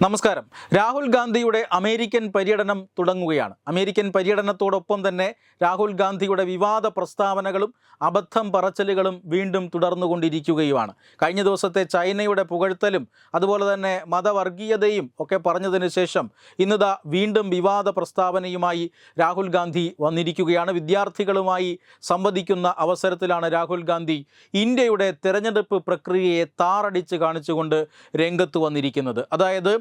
നമസ്കാരം. രാഹുൽ ഗാന്ധിയുടെ അമേരിക്കൻ പര്യടനം തുടങ്ങുകയാണ്. അമേരിക്കൻ പര്യടനത്തോടൊപ്പം തന്നെ രാഹുൽ ഗാന്ധിയുടെ വിവാദ പ്രസ്താവനകളും അബദ്ധം പറച്ചിലുകളും വീണ്ടും തുടർന്നുകൊണ്ടിരിക്കുകയുമാണ്. കഴിഞ്ഞ ദിവസത്തെ ചൈനയുടെ പുകഴ്ത്തലും അതുപോലെ തന്നെ മതവർഗീയതയും ഒക്കെ പറഞ്ഞതിന് ശേഷം ഇന്നിതാ വീണ്ടും വിവാദ പ്രസ്താവനയുമായി രാഹുൽ ഗാന്ധി വന്നിരിക്കുകയാണ്. വിദ്യാർത്ഥികളുമായി സംവദിക്കുന്ന അവസരത്തിലാണ് രാഹുൽ ഗാന്ധി ഇന്ത്യയുടെ തെരഞ്ഞെടുപ്പ് പ്രക്രിയയെ താറടിച്ച് കാണിച്ചുകൊണ്ട് രംഗത്ത് വന്നിരിക്കുന്നത്. അതായത്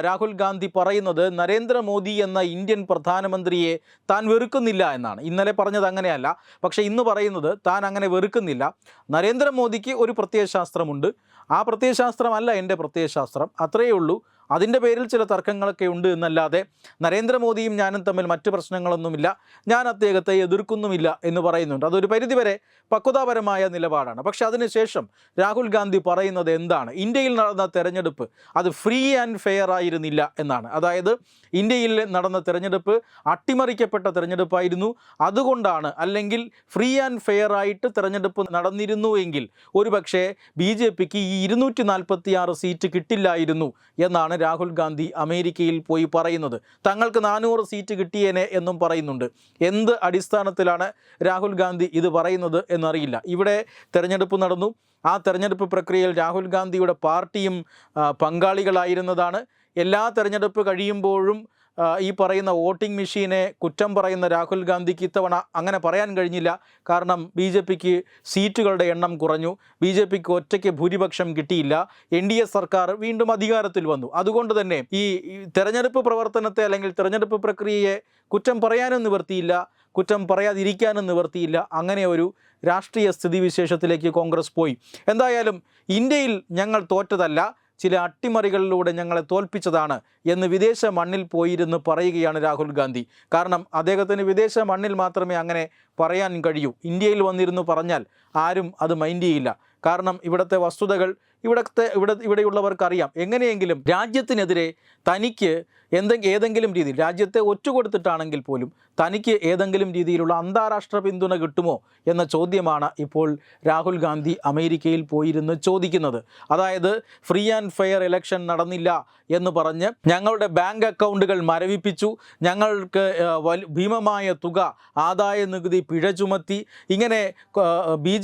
രാഹുൽ ഗാന്ധി പറയുന്നത് നരേന്ദ്രമോദി എന്ന ഇന്ത്യൻ പ്രധാനമന്ത്രിയെ താൻ വെറുക്കുന്നില്ല എന്നാണ്. ഇന്നലെ പറഞ്ഞത് അങ്ങനെയല്ല. പക്ഷേ ഇന്ന് പറയുന്നത് താൻ അങ്ങനെ വെറുക്കുന്നില്ല. നരേന്ദ്രമോദിക്ക് ഒരു പ്രത്യയശാസ്ത്രമുണ്ട്. ആ പ്രത്യയശാസ്ത്രമല്ല എന്റെ പ്രത്യയശാസ്ത്രം. അത്രയേ ഉള്ളൂ. അതിന്റെ പേരിൽ ചില തർക്കങ്ങളൊക്കെ ഉണ്ട് എന്നല്ലാതെ നരേന്ദ്രമോദിയും ഞാനും തമ്മിൽ മറ്റ് പ്രശ്നങ്ങളൊന്നുമില്ല. ഞാൻ അദ്ദേഹത്തെ എതിർക്കുന്നുമില്ല എന്ന് പറയുന്നുണ്ട്. അതൊരു പരിധിവരെ പക്വതാപരമായ നിലപാടാണ്. പക്ഷെ അതിനുശേഷം രാഹുൽ ഗാന്ധി പറയുന്നത് എന്താണ്? ഇന്ത്യയിൽ നടന്ന തെരഞ്ഞെടുപ്പ് അത് ഫ്രീ ആൻഡ് ഫെയർ ആയിരുന്നില്ല എന്നാണ്. അതായത് ഇന്ത്യയിൽ നടന്ന തെരഞ്ഞെടുപ്പ് അട്ടിമറിക്കപ്പെട്ട തെരഞ്ഞെടുപ്പായിരുന്നു. അതുകൊണ്ടാണ് അല്ലെങ്കിൽ ഫ്രീ ആൻഡ് ഫെയർ ആയിട്ട് തെരഞ്ഞെടുപ്പ് നടന്നിരുന്നു എങ്കിൽ ഒരുപക്ഷെ ബി ജെ പിക്ക് ഈ ഇരുന്നൂറ്റി നാൽപ്പത്തി ആറ് സീറ്റ് കിട്ടില്ലായിരുന്നു എന്നാണ് രാഹുൽ ഗാന്ധി അമേരിക്കയിൽ പോയി പറയുന്നത്. തങ്ങൾക്ക് നാനൂറ് സീറ്റ് കിട്ടിയേനെ എന്നും പറയുന്നുണ്ട്. എന്ത് അടിസ്ഥാനത്തിലാണ് രാഹുൽ ഗാന്ധി ഇത് പറയുന്നത് എന്നറിയില്ല. ഇവിടെ തെരഞ്ഞെടുപ്പ് നടന്നു. ആ തെരഞ്ഞെടുപ്പ് പ്രക്രിയയിൽ രാഹുൽ ഗാന്ധിയുടെ പാർട്ടിയും പങ്കാളികളായിരുന്നതാണ്. എല്ലാ തെരഞ്ഞെടുപ്പ് കഴിയുമ്പോഴും ഈ പറയുന്ന വോട്ടിംഗ് മെഷീനെ കുറ്റം പറയുന്ന രാഹുൽ ഗാന്ധിക്ക് ഇത്തവണ അങ്ങനെ പറയാൻ കഴിഞ്ഞില്ല. കാരണം ബി ജെ പിക്ക് സീറ്റുകളുടെ എണ്ണം കുറഞ്ഞു. ബി ജെ പിക്ക് ഒറ്റയ്ക്ക് ഭൂരിപക്ഷം കിട്ടിയില്ല. എൻ ഡി എ സർക്കാർ വീണ്ടും അധികാരത്തിൽ വന്നു. അതുകൊണ്ട് തന്നെ ഈ തെരഞ്ഞെടുപ്പ് പ്രവർത്തനത്തെ അല്ലെങ്കിൽ തെരഞ്ഞെടുപ്പ് പ്രക്രിയയെ കുറ്റം പറയാനും നിവർത്തിയില്ല. കുറ്റം പറയാതിരിക്കാനും നിവർത്തിയില്ല. അങ്ങനെ ഒരു രാഷ്ട്രീയ സ്ഥിതിവിശേഷത്തിലേക്ക് കോൺഗ്രസ് പോയി. എന്തായാലും ഇന്ത്യയിൽ ഞങ്ങൾ തോറ്റതല്ല. ചില അട്ടിമറികളിലൂടെ ഞങ്ങളെ തോൽപ്പിച്ചതാണ് എന്ന് വിദേശ മണ്ണിൽ പോയിരുന്ന് പറയുകയാണ് രാഹുൽ ഗാന്ധി. കാരണം അദ്ദേഹത്തിന് വിദേശ മണ്ണിൽ മാത്രമേ അങ്ങനെ പറയാൻ കഴിയൂ. ഇന്ത്യയിൽ വന്നിരുന്നു പറഞ്ഞാൽ ആരും അത് മൈൻഡ് ചെയ്യില്ല. കാരണം ഇവിടുത്തെ വസ്തുതകൾ ഇവിടത്തെ ഇവിടെ ഇവിടെയുള്ളവർക്കറിയാം. എങ്ങനെയെങ്കിലും രാജ്യത്തിനെതിരെ തനിക്ക് എന്തെങ്കിലും ഏതെങ്കിലും രീതിയിൽ രാജ്യത്തെ ഒറ്റുകൊടുത്തിട്ടാണെങ്കിൽ പോലും തനിക്ക് ഏതെങ്കിലും രീതിയിലുള്ള അന്താരാഷ്ട്ര പിന്തുണ കിട്ടുമോ എന്ന ചോദ്യമാണ് ഇപ്പോൾ രാഹുൽ ഗാന്ധി അമേരിക്കയിൽ പോയിരുന്ന് ചോദിക്കുന്നത്. അതായത് ഫ്രീ ആൻഡ് ഫെയർ ഇലക്ഷൻ നടന്നില്ല എന്ന് പറഞ്ഞ് ഞങ്ങളുടെ ബാങ്ക് അക്കൗണ്ടുകൾ മരവിപ്പിച്ചു. ഞങ്ങൾക്ക് ഭീമമായ തുക ആദായ നികുതി പിഴ ചുമത്തി ഇങ്ങനെ ബി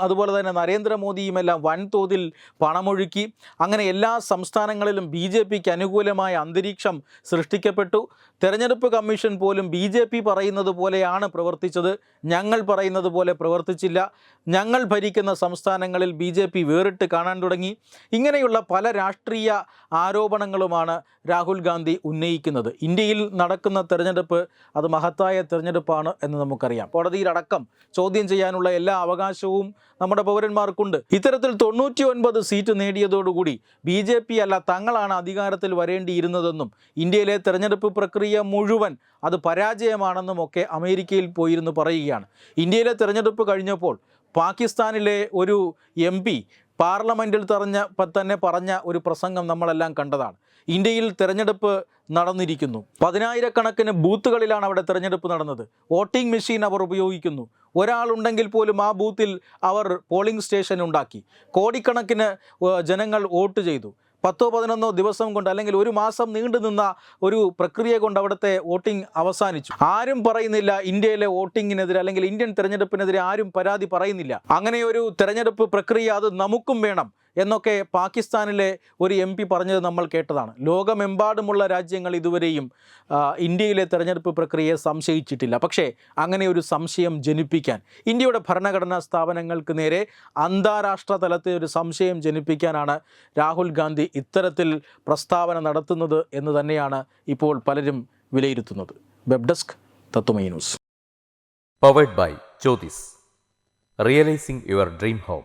അതുപോലെ തന്നെ നരേന്ദ്രമോദിയും എല്ലാം വൻതോതിൽ പണമൊഴുക്കി. അങ്ങനെ എല്ലാ സംസ്ഥാനങ്ങളിലും ബി ജെ പിക്ക് അനുകൂലമായ അന്തരീക്ഷം സൃഷ്ടിക്കപ്പെട്ടു. തെരഞ്ഞെടുപ്പ് കമ്മീഷൻ പോലും ബി ജെ പി പറയുന്നത് പോലെയാണ് പ്രവർത്തിച്ചത്. ഞങ്ങൾ പറയുന്നത് പോലെ പ്രവർത്തിച്ചില്ല. ഞങ്ങൾ ഭരിക്കുന്ന സംസ്ഥാനങ്ങളിൽ ബി ജെ പി വേറിട്ട് കാണാൻ തുടങ്ങി. ഇങ്ങനെയുള്ള പല രാഷ്ട്രീയ ആരോപണങ്ങളുമാണ് രാഹുൽ ഗാന്ധി ഉന്നയിക്കുന്നത്. ഇന്ത്യയിൽ നടക്കുന്ന തെരഞ്ഞെടുപ്പ് അത് മഹത്തായ തെരഞ്ഞെടുപ്പാണ് എന്ന് നമുക്കറിയാം. കോടതിയിലടക്കം ചോദ്യം ചെയ്യാനുള്ള എല്ലാ അവകാശവും നമ്മുടെ പൗരന്മാർക്കുണ്ട്. ഇത്തരത്തിൽ തൊണ്ണൂറ്റി സീറ്റ് നേടിയതോടുകൂടി ബി ജെ പി അല്ല തങ്ങളാണ് അധികാരത്തിൽ വരേണ്ടിയിരുന്നതെന്നും ഇന്ത്യയിലെ തെരഞ്ഞെടുപ്പ് പ്രക്രിയ മുഴുവൻ അത് പരാജയമാണെന്നും ഒക്കെ അമേരിക്കയിൽ പോയിരുന്നു പറയുകയാണ്. ഇന്ത്യയിലെ തെരഞ്ഞെടുപ്പ് കഴിഞ്ഞപ്പോൾ പാകിസ്ഥാനിലെ ഒരു എം പി പാർലമെന്റിൽ തെറഞ്ഞ തന്നെ പറഞ്ഞ ഒരു പ്രസംഗം നമ്മളെല്ലാം കണ്ടതാണ്. ഇന്ത്യയിൽ തിരഞ്ഞെടുപ്പ് നടന്നിരിക്കുന്നു. പതിനായിരക്കണക്കിന് ബൂത്തുകളിലാണ് അവിടെ തിരഞ്ഞെടുപ്പ് നടന്നത്. വോട്ടിംഗ് മെഷീൻ അവർ ഉപയോഗിക്കുന്നു. ഒരാളുണ്ടെങ്കിൽ പോലും ആ ബൂത്തിൽ അവർ പോളിംഗ് സ്റ്റേഷൻ ഉണ്ടാക്കി. കോടിക്കണക്കിന് ജനങ്ങൾ വോട്ട് ചെയ്തു. പത്തോ പതിനൊന്നോ ദിവസം കൊണ്ട് അല്ലെങ്കിൽ ഒരു മാസം നീണ്ടു നിന്ന ഒരു പ്രക്രിയ കൊണ്ട് അവിടുത്തെ വോട്ടിംഗ് അവസാനിച്ചു. ആരും പറയുന്നില്ല ഇന്ത്യയിലെ വോട്ടിങ്ങിനെതിരെ അല്ലെങ്കിൽ ഇന്ത്യൻ തെരഞ്ഞെടുപ്പിനെതിരെ ആരും പരാതി പറയുന്നില്ല. അങ്ങനെ ഒരു തെരഞ്ഞെടുപ്പ് പ്രക്രിയ അത് നമുക്കും വേണം. എന്നൊക്കെ പാകിസ്ഥാനിലെ ഒരു എം പി പറഞ്ഞത് നമ്മൾ കേട്ടതാണ്. ലോകമെമ്പാടുമുള്ള രാജ്യങ്ങൾ ഇതുവരെയും ഇന്ത്യയിലെ തെരഞ്ഞെടുപ്പ് പ്രക്രിയയെ സംശയിച്ചിട്ടില്ല. പക്ഷേ അങ്ങനെ ഒരു സംശയം ജനിപ്പിക്കാൻ ഇന്ത്യയുടെ ഭരണഘടനാ സ്ഥാപനങ്ങൾക്ക് നേരെ അന്താരാഷ്ട്ര തലത്തിൽ ഒരു സംശയം ജനിപ്പിക്കാനാണ് രാഹുൽ ഗാന്ധി ഇത്തരത്തിൽ പ്രസ്താവന നടത്തുന്നത് എന്ന് തന്നെയാണ് ഇപ്പോൾ പലരും വിലയിരുത്തുന്നത്. Web desk Tatwamayi news. Powered by Jyothis realising your dream home